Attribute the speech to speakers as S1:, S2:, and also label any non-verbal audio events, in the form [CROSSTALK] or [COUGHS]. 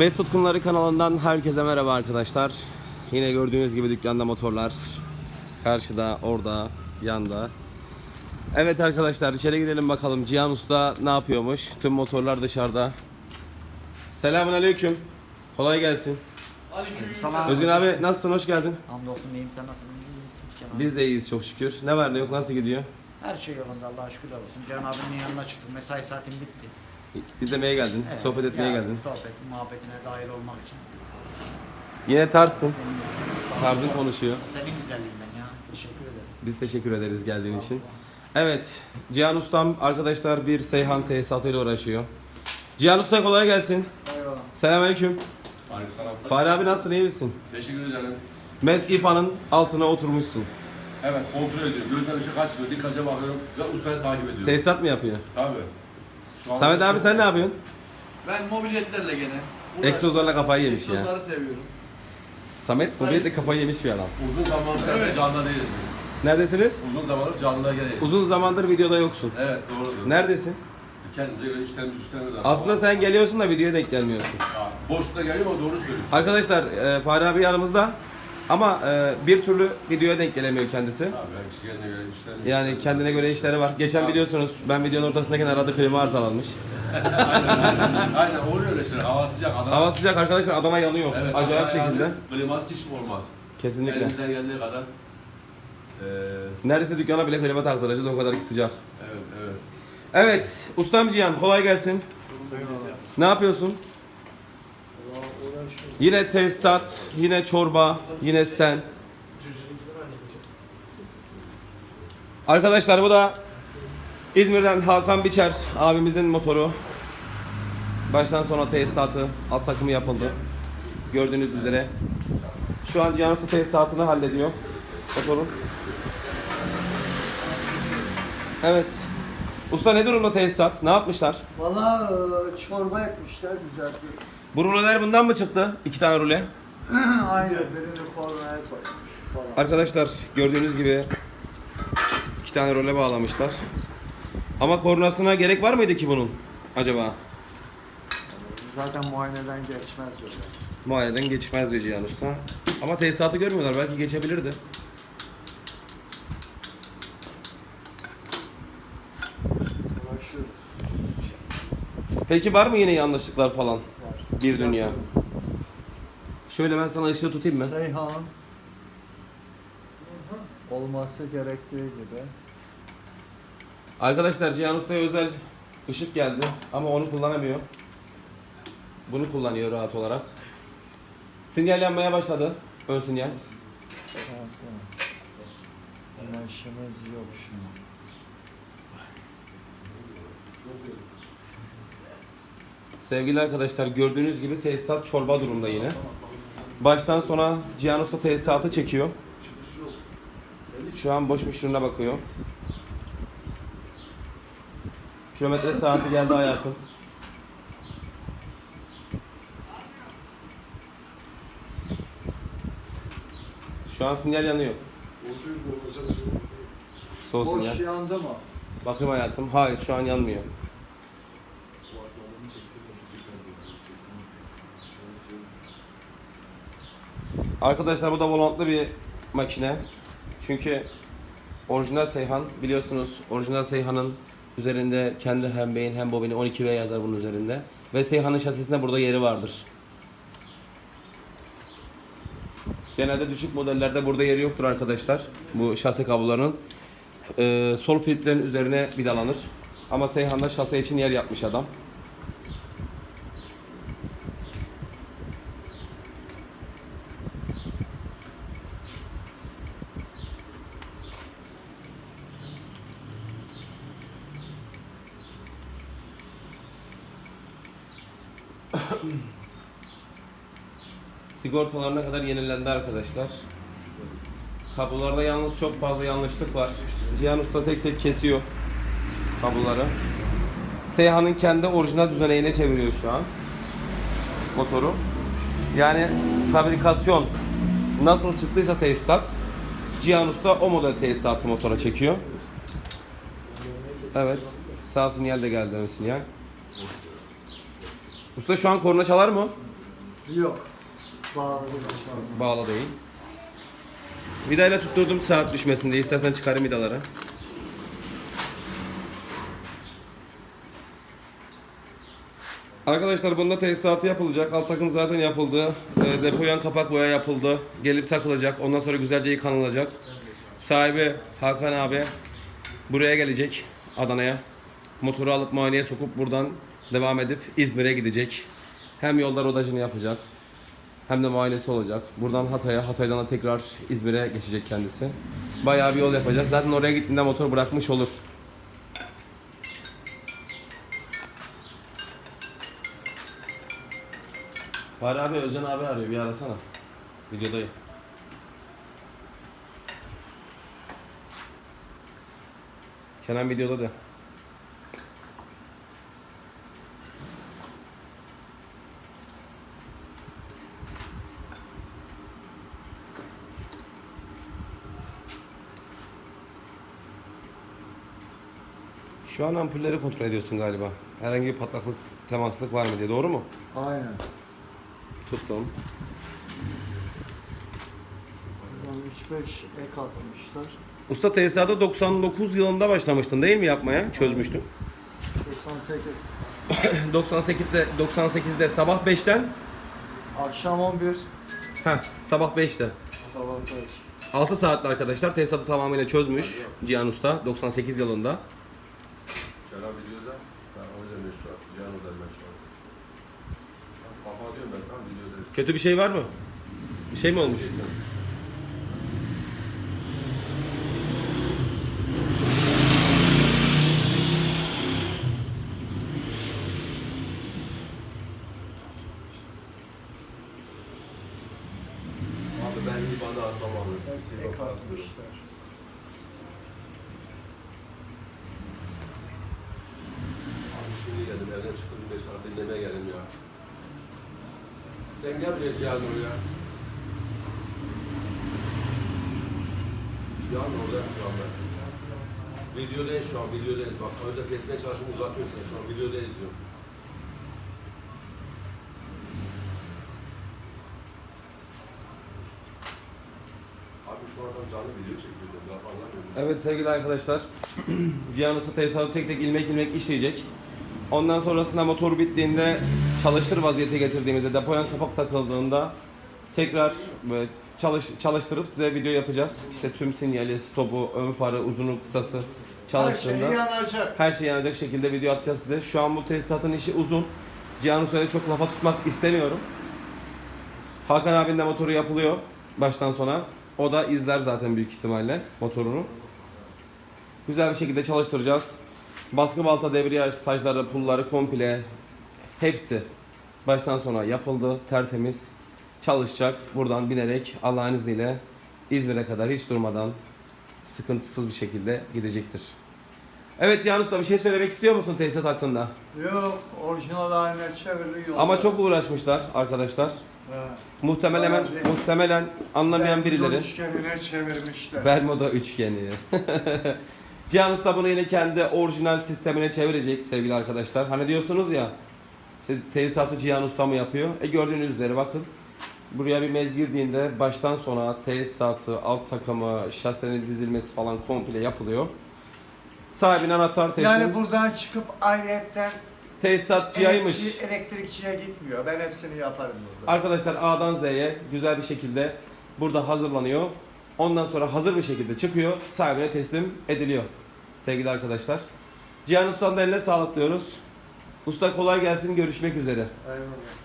S1: Best Tutkunları kanalından herkese merhaba arkadaşlar. Yine gördüğünüz gibi dükkanda motorlar. Karşıda, orada, yanda. Evet arkadaşlar içeri girelim bakalım Cihan Usta ne yapıyormuş. Tüm motorlar dışarıda. Selamun aleyküm. Kolay gelsin.
S2: Sana
S1: Özgün abi nasılsın? Hoş geldin.
S2: Hamdolsun iyiyim sen nasılsın? İyi misin Kenan?
S1: Biz de iyiyiz çok şükür. Ne var ne yok nasıl gidiyor?
S2: Her şey yolunda Allah'a şükürler olsun. Can abinin yanına çıktım. Mesai saatim bitti.
S1: İzlemeye geldin,
S2: Evet,
S1: sohbet etmeye
S2: yani
S1: geldin.
S2: Sohbet, muhabbetine dahil olmak için.
S1: Yine tarzsın.
S2: Sağ ol.
S1: Tarzın konuşuyor.
S2: Senin güzelliğinden ya. Teşekkür ederim.
S1: Biz teşekkür ederiz geldiğin için. Evet, Cihan Ustam arkadaşlar bir Seyhan tesisatıyla uğraşıyor. Cihan Usta kolay gelsin.
S2: Eyvallah.
S1: Selamünaleyküm.
S3: Aleykümselam.
S1: Fahri abi nasılsın, iyi misin?
S3: Teşekkür ederim.
S1: Meskifa'nın altına oturmuşsun.
S3: Evet kontrol ediyorum. Gözden ışık kaçmıyor. Dikkatle bakıyorum ve ustayı takip ediyorum.
S1: Tesisat mı yapıyor?
S3: Tabii.
S1: Samet abi sen ne yapıyorsun?
S4: Ben mobiletlerle gene.
S1: Egzozlarla kafayı yemiş ya.
S4: Egzozları seviyorum.
S1: Samet mobilde kafayı yemiş bir adam.
S3: Uzun zamandır
S4: Evet.
S3: canlıda değiliz biz.
S1: Neredesiniz?
S3: Uzun zamandır canlıda değiliz.
S1: Uzun zamandır videoda yoksun.
S3: Evet doğrudur.
S1: Neredesin?
S3: Göre işlerimiz güçlerimiz var.
S1: Aslında sen geliyorsun da videoya denk gelmiyorsun.
S3: Ya, Boşluğa geliyor ama doğru söylüyorsun.
S1: Arkadaşlar e, Fahri abi yanımızda ama e, bir türlü videoya denk gelemiyor kendisi.
S3: Abi ben göre işlerimiz
S1: Yani kendine göre işleri var. Geçen biliyorsunuz ben videonun ortasındayken arada klima arızalanmış.
S3: Aynen oluyor öyle şeyler. Hava sıcak. Adana.
S1: Hava sıcak arkadaşlar Adana yanıyor.
S3: Evet,
S1: Acayip
S3: Adana
S1: şekilde.
S3: yani Kliması hiç mi olmaz?
S1: Kesinlikle.
S3: Elimizden geldiği kadar. Ee,
S1: Neredeyse dükkana bile klima taktıracağız o kadar ki sıcak.
S3: evet evet.
S1: Evet ustam Cihan kolay gelsin. Ne yapıyorsun? Yine tesisat, yine çorba, yine sen. Arkadaşlar bu da İzmir'den Hakan Biçer abimizin motoru. Baştan sona tesisatı, alt takımı yapıldı. Gördüğünüz üzere. Şu an Usta tesisatını hallediyor. Motorun. Evet. Usta ne durumda tesisat? Ne yapmışlar?
S5: Valla e, çorba etmişler güzel bir.
S1: Bu ruleler bundan mı çıktı? İki tane rule. [CLEARS THROAT]
S5: Aynen birini kornaya koymuş falan.
S1: Arkadaşlar gördüğünüz gibi iki tane role bağlamışlar. Ama kornasına gerek var mıydı ki bunun acaba?
S5: Zaten muayeneden geçmez öyle.
S1: Muayeneden geçmez diyor Cihan Usta. Ama tesisatı görmüyorlar. Belki geçebilirdi. Peki var mı yine yanlışlıklar falan? Bir dünya. Şöyle ben sana ışığı tutayım mı?
S5: Seyhan olması gerektiği gibi.
S1: Arkadaşlar Cihan Usta'ya özel ışık geldi ama onu kullanamıyor. Bunu kullanıyor rahat olarak. Sinyal yanmaya başladı. Ön sinyal.
S5: Baksana. Ama işimiz yok şu an.
S1: Sevgili arkadaşlar gördüğünüz gibi tesisat çorba durumda yine. Baştan sona Cihan Usta tesisatı çekiyor. Şu an boş müşürüne bakıyor. Kilometre saati geldi hayatım. Şu an sinyal yanıyor. Sol sinyal.
S5: Boş yandı mı?
S1: Bakayım hayatım. Hayır şu an yanmıyor. Arkadaşlar bu da volantlı bir makine. Çünkü orijinal Seyhan biliyorsunuz orijinal Seyhan'ın üzerinde kendi hem beyin hem bobini 12V yazar bunun üzerinde. Ve Seyhan'ın şasisinde burada yeri vardır. Genelde düşük modellerde burada yeri yoktur arkadaşlar. Bu şase kablolarının. Ee, sol filtrenin üzerine vidalanır. Ama Seyhan'da şase için yer yapmış adam. [COUGHS] Sigortalarına kadar yenilendi arkadaşlar. Kablolarda yalnız çok fazla yanlışlık var. Cihan Usta tek tek kesiyor kabloları. Seyhan'ın kendi orijinal düzeneğine çeviriyor şu an motoru. Yani fabrikasyon nasıl çıktıysa tesisat Cihan Usta o model tesisatı motora çekiyor. Evet. Sağ sinyal de geldi ön sinyal. Usta şu an korna çalar mı?
S5: Yok. Bağlı değil.
S1: Bağlı değil. Vidayla tutturdum saat düşmesin diye. İstersen çıkarayım vidaları. Arkadaşlar bunda tesisatı yapılacak. Alt takım zaten yapıldı. E, depoyan kapak boya yapıldı. Gelip takılacak. Ondan sonra güzelce yıkanılacak. Sahibi Hakan abi buraya gelecek Adana'ya. Motoru alıp muayeneye sokup buradan devam edip İzmir'e gidecek. Hem yolda rodajını yapacak. Hem de muayenesi olacak. Buradan Hatay'a, Hatay'dan da tekrar İzmir'e geçecek kendisi. Bayağı bir yol yapacak. Zaten oraya gittiğinde motor bırakmış olur. Fahri abi Özcan abi arıyor bir arasana. Videodayım. Kenan videoda da. Şu an ampulleri kontrol ediyorsun galiba. Herhangi bir patlaklık, temaslık var mı diye. Doğru mu?
S5: Aynen.
S1: Tuttum.
S5: Buradan 3-5 ek atmışlar.
S1: Usta tesisata 99 yılında başlamıştın değil mi yapmaya? Çözmüştün.
S5: 98.
S1: 98'de 98'de sabah 5'ten
S5: Akşam 11.
S1: Heh, sabah 5'te.
S5: Sabah 5.
S1: 6 saatli arkadaşlar tesisatı tamamıyla çözmüş Cihan Usta 98 yılında.
S3: Kenan videoda. Ben o yüzden meşhur attım. Cihan da meşhur attım. Kafa diyorum ben tam videoda.
S1: Kötü bir şey var mı? Bir şey mi olmuş?
S3: Abi ben bir bana atamam.
S5: Ek
S3: kapatıyorum.
S5: atmışlar.
S3: Sen gel buraya Cihan oraya. Cihan orada şu an ben. Videodayız şu an videodayız bak. Önce kesmeye çalışıp uzatıyorsun şu an videodayız diyor. Abi şu adam canlı video çekiyor.
S1: Evet sevgili arkadaşlar. [CLEARS THROAT] Cihan Usta tesisatı tek tek ilmek ilmek işleyecek. Ondan sonrasında motor bittiğinde çalıştır vaziyete getirdiğimizde depoyan kapak takıldığında tekrar çalış, çalıştırıp size video yapacağız. İşte tüm sinyali, stopu, ön farı, uzunu, kısası çalıştığında.
S5: Her şey yanacak.
S1: her şey yanacak şekilde video atacağız size. Şu an bu tesisatın işi uzun. Cihan Usta'yı çok lafa tutmak istemiyorum. Hakan abinin de motoru yapılıyor baştan sona. O da izler zaten büyük ihtimalle motorunu. Güzel bir şekilde çalıştıracağız. Baskı balta, debriyaj, saçları, pulları komple hepsi baştan sona yapıldı. Tertemiz çalışacak. Buradan binerek Allah'ın izniyle İzmir'e kadar hiç durmadan sıkıntısız bir şekilde gidecektir. Evet Cihan Usta bir şey söylemek istiyor musun tesisat hakkında?
S5: Yok. Orijinal haline çeviriyor.
S1: Ama çok uğraşmışlar arkadaşlar.
S5: He.
S1: Muhtemelen
S5: Bayağı
S1: muhtemelen anlamayan birileri.
S5: Üçgenine çevirmişler.
S1: Bermuda üçgeni. [LAUGHS] Cihan Usta bunu yine kendi orijinal sistemine çevirecek sevgili arkadaşlar. Hani diyorsunuz ya işte tesisatı Cihan Usta mı yapıyor? E gördüğünüz üzere bakın. Buraya bir mez girdiğinde baştan sona tesisatı, alt takımı, şasenin dizilmesi falan komple yapılıyor. Sahibine anahtar teslim.
S5: Yani buradan çıkıp ayrıyetten
S1: Tesisatçıyaymış.
S5: elektri- elektrikçiye gitmiyor. Ben hepsini yaparım burada.
S1: Arkadaşlar A'dan Z'ye güzel bir şekilde burada hazırlanıyor. Ondan sonra hazır bir şekilde çıkıyor. Sahibine teslim ediliyor. Sevgili arkadaşlar. Cihan Usta'nın eline sağlık diyoruz. Usta kolay gelsin. Görüşmek üzere.
S5: Eyvallah.